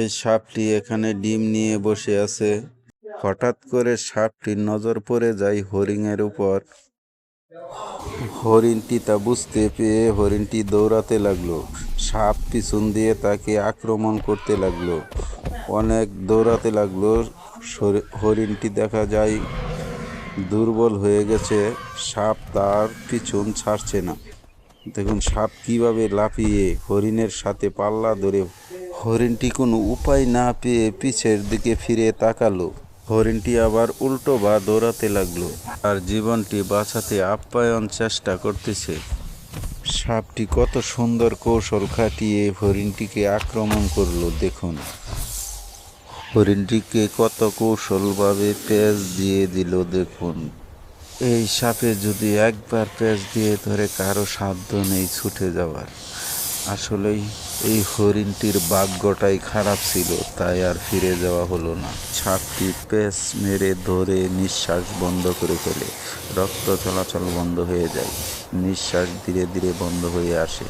এই সাপটি এখানে ডিম নিয়ে বসে আছে। হঠাৎ করে সাপটির নজর পড়ে যায় হরিণের উপর। হরিণটি তা বুঝতে পেয়ে হরিণটি দৌড়াতে লাগল। সাপ পিছন দিয়ে তাকে আক্রমণ করতে লাগল। অনেক দৌড়াতে লাগল। হরিণটি দেখা যায় দুর্বল হয়ে গেছে। সাপ তার পিছন ছাড়ছে না। দেখুন, সাপ কীভাবে লাফিয়ে হরিণের সাথে পাল্লা ধরে হরিণটি কোনো উপায় না পেয়ে পিছের দিকে ফিরে তাকালো। হরিণটি আবার উল্টো বা দৌড়াতে লাগল আর জীবনটি বাঁচাতে আপ্যায়ন চেষ্টা করতেছে। সাপটি কত সুন্দর কৌশল খাটিয়ে হরিণটিকে আক্রমণ করল, দেখুন। হরিণটিকে কত কৌশলভাবে পেঁচ দিয়ে দিল, দেখুন। এই সাপে যদি একবার পেঁচ দিয়ে ধরে, কারও সাধ্য নেই ছুটে যাওয়ার। আসলেই এই হরিণটির ভাগ্যটাই খারাপ ছিল, তাই আর ফিরে যাওয়া হলো না। ছাপটি পেস মেরে ধরে নিঃশ্বাস বন্ধ করে ফেলে। রক্ত চলাচল বন্ধ হয়ে যায়। নিঃশ্বাস ধীরে ধীরে বন্ধ হয়ে আসে।